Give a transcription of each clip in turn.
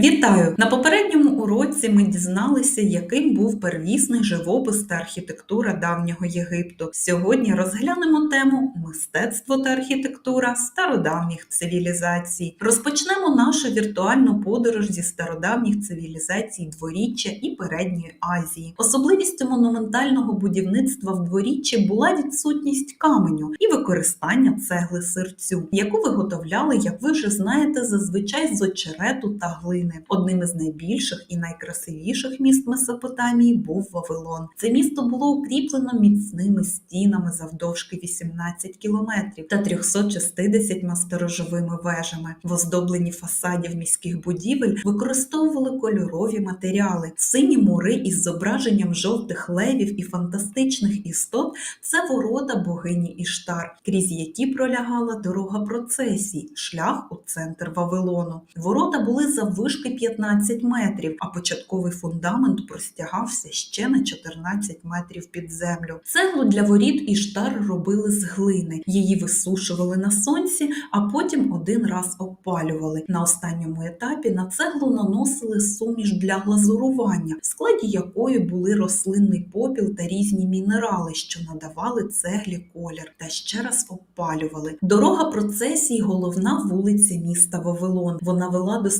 Вітаю! На попередньому уроці ми дізналися, яким був первісний живопис та архітектура давнього Єгипту. Сьогодні розглянемо тему мистецтво та архітектура стародавніх цивілізацій. Розпочнемо нашу віртуальну подорож зі стародавніх цивілізацій дворіччя і передньої Азії. Особливістю монументального будівництва в дворіччі була відсутність каменю і використання цегли сирцю, яку виготовляли, як ви вже знаєте, зазвичай з очерету та глини. Одним із найбільших і найкрасивіших міст Месопотамії був Вавилон. Це місто було укріплено міцними стінами завдовжки 18 кілометрів та 360 сторожовими вежами. В оздобленні фасадів міських будівель використовували кольорові матеріали, сині мури із зображенням жовтих левів і фантастичних істот. Це ворота богині Іштар, крізь які пролягала дорога процесій, шлях у центр Вавилону. Ворота були заввишки 15 метрів, а початковий фундамент простягався ще на 14 метрів під землю. Цеглу для воріт Іштар робили з глини. Її висушували на сонці, а потім один раз опалювали. На останньому етапі на цеглу наносили суміш для глазурування, в складі якої були рослинний попіл та різні мінерали, що надавали цеглі колір, та ще раз опалювали. Дорога процесії головна вулиця міста Вавилон. Вона вела до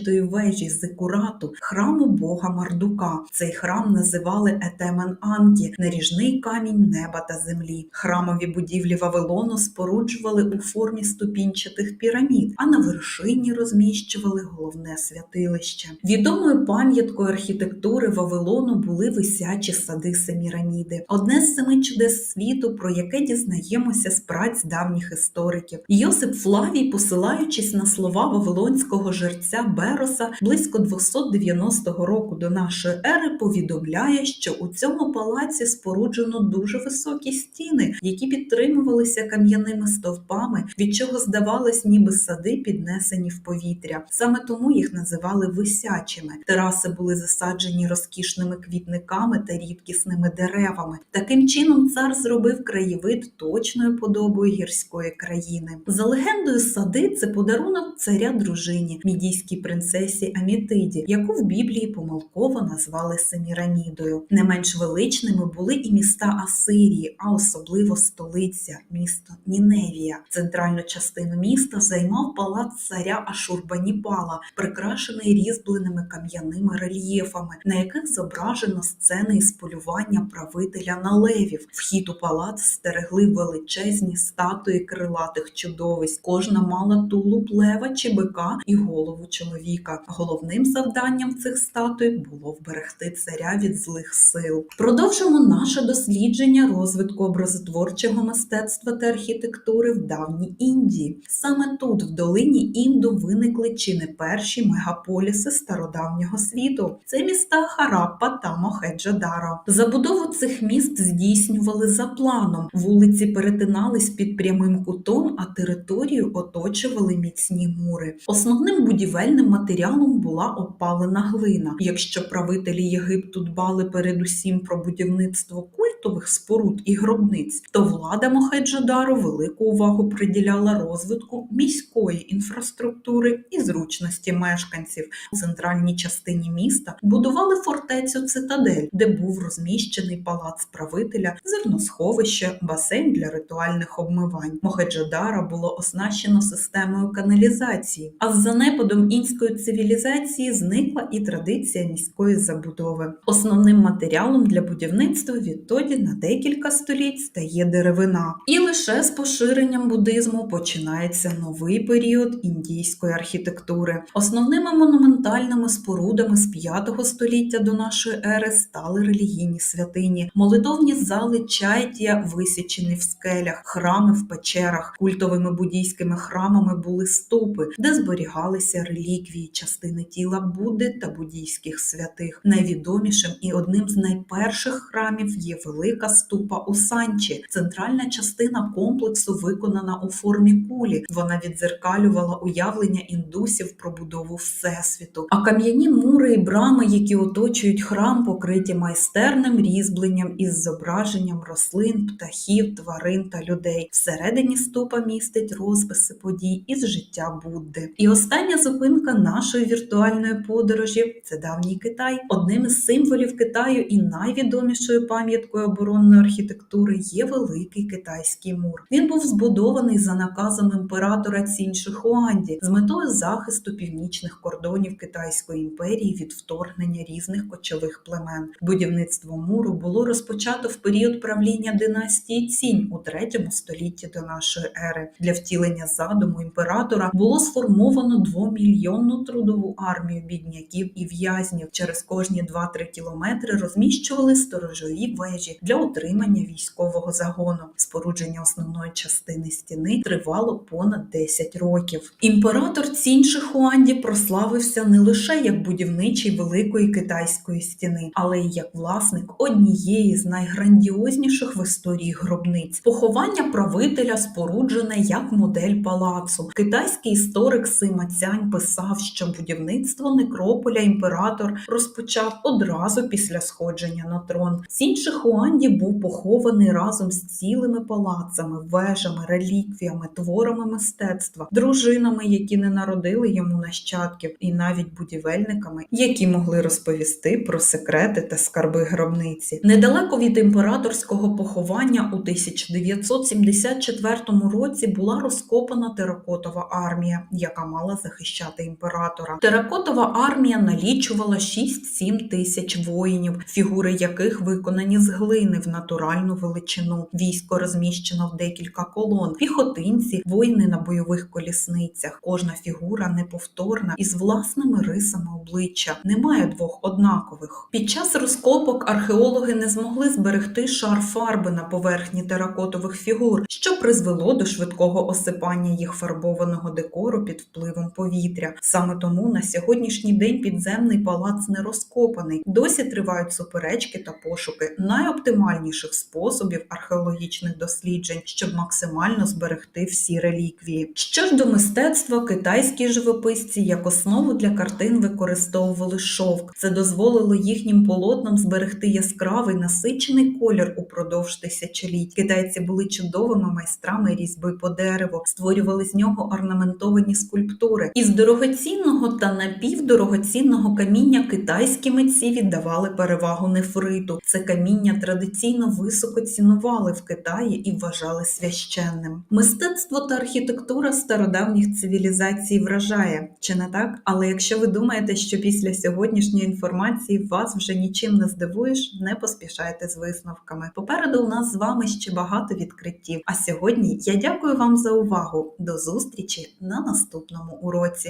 ступінчатої вежі зикурату, храму бога Мардука. Цей храм називали Етемен Анкі, наріжний камінь неба та землі. Храмові будівлі Вавилону споруджували у формі ступінчатих пірамід, а на вершині розміщували головне святилище. Відомою пам'яткою архітектури Вавилону були висячі сади Семіраміди, одне з семи чудес світу, про яке дізнаємося з праць давніх істориків. Йосип Флавій, посилаючись на слова вавилонського жерця Бероса близько 290 року до нашої ери, повідомляє, що у цьому палаці споруджено дуже високі стіни, які підтримувалися кам'яними стовпами, від чого здавалось, ніби сади піднесені в повітря. Саме тому їх називали висячими. Тераси були засаджені розкішними квітниками та рідкісними деревами. Таким чином цар зробив краєвид точною подобою гірської країни. За легендою, сади це подарунок царя дружині, мідійській принцесі Амітиді, яку в Біблії помилково назвали Семірамідою. Не менш величними були і міста Асирії, а особливо столиця, місто Ніневія. Центральну частину міста займав палац царя Ашурбаніпала, прикрашений різьбленими кам'яними рельєфами, на яких зображено сцени із полювання правителя на левів. Вхід у палац стерегли величезні статуї крилатих чудовиськ. Кожна мала тулуб лева чи бика і голову чоловіка. Головним завданням цих статуй було вберегти царя від злих сил. Продовжимо наше дослідження розвитку образотворчого мистецтва та архітектури в давній Індії. Саме тут, в долині Інду, виникли чи не перші мегаполіси стародавнього світу. Це міста Хараппа та Мохеджадаро. Забудову цих міст здійснювали за планом. Вулиці перетинались під прямим кутом, а територію оточували міцні мури. Основним будівельним матеріалом була опалена глина. Якщо правителі Єгипту дбали передусім про будівництво культових споруд і гробниць, то влада Мохеджадару велику увагу приділяла розвитку міської інфраструктури і зручності мешканців. У центральній частині міста будували фортецю Цитадель, де був розміщений палац правителя, зерносховище, басейн для ритуальних обмивань. Мохеджадара було оснащено системою каналізації, а з занепадом інської цивілізації зникла і традиція міської забудови. Основним матеріалом для будівництва відтоді на декілька століть стає деревина. І лише з поширенням буддизму починається новий період індійської архітектури. Основними монументальними спорудами з 5 століття до нашої ери стали релігійні святині, молитовні зали чайтія, висічені в скелях, храми в печерах, культовими буддійськими храмами були ступи, де зберігалися реліквії, частини тіла Будди та буддійських святих. Найвідомішим і одним з найперших храмів є великий велика ступа у Санчі. Центральна частина комплексу виконана у формі кулі. Вона віддзеркалювала уявлення індусів про будову всесвіту. А кам'яні мури і брами, які оточують храм, покриті майстерним різьбленням із зображенням рослин, птахів, тварин та людей. Всередині ступа містить розписи подій із життя Будди. І остання зупинка нашої віртуальної подорожі це давній Китай. Одним із символів Китаю і найвідомішою пам'яткою оборонної архітектури є великий китайський мур. Він був збудований за наказом імператора Цінь Шихуанді з метою захисту північних кордонів Китайської імперії від вторгнення різних кочових племен. Будівництво муру було розпочато в період правління династії Цінь у третьому столітті до нашої ери. Для втілення задуму імператора було сформовано двомільйонну трудову армію бідняків і в'язнів. Через кожні 2-3 кілометри розміщували сторожові вежі для утримання військового загону. Спорудження основної частини стіни тривало понад 10 років. Імператор Цінь Шихуанді прославився не лише як будівничий великої китайської стіни, але й як власник однієї з найграндіозніших в історії гробниць. Поховання правителя споруджене як модель палацу. Китайський історик Сима Цянь писав, що будівництво некрополя імператор розпочав одразу після сходження на трон. Цінь Шихуанді був похований разом з цілими палацами, вежами, реліквіями, творами мистецтва, дружинами, які не народили йому нащадків, і навіть будівельниками, які могли розповісти про секрети та скарби гробниці. Недалеко від імператорського поховання у 1974 році була розкопана теракотова армія, яка мала захищати імператора. Теракотова армія налічувала 6-7 тисяч воїнів, фігури яких виконані з глини в натуральну величину. Військо розміщено в декілька колон, піхотинці, воїни на бойових колісницях. Кожна фігура неповторна із власними рисами обличчя. Немає двох однакових. Під час розкопок археологи не змогли зберегти шар фарби на поверхні теракотових фігур, що призвело до швидкого осипання їх фарбованого декору під впливом повітря. Саме тому на сьогоднішній день підземний палац не розкопаний. Досі тривають суперечки та пошуки найоптимальніших способів археологічних досліджень, щоб максимально зберегти всі реліквії. Що ж до мистецтва, китайські живописці як основу для картин використовували шовк. Це дозволило їхнім полотнам зберегти яскравий насичений колір упродовж тисячоліть. Китайці були чудовими майстрами різьби по дереву, створювали з нього орнаментовані скульптури. Із дорогоцінного та напівдорогоцінного каміння китайські митці віддавали перевагу нефриту. Це каміння традиційно високо цінували в Китаї і вважали священним. Мистецтво та архітектура стародавніх цивілізацій вражає, чи не так? Але якщо ви думаєте, що після сьогоднішньої інформації вас вже нічим не здивуєш, не поспішайте з висновками. Попереду у нас з вами ще багато відкриттів. А сьогодні я дякую вам за увагу. До зустрічі на наступному уроці.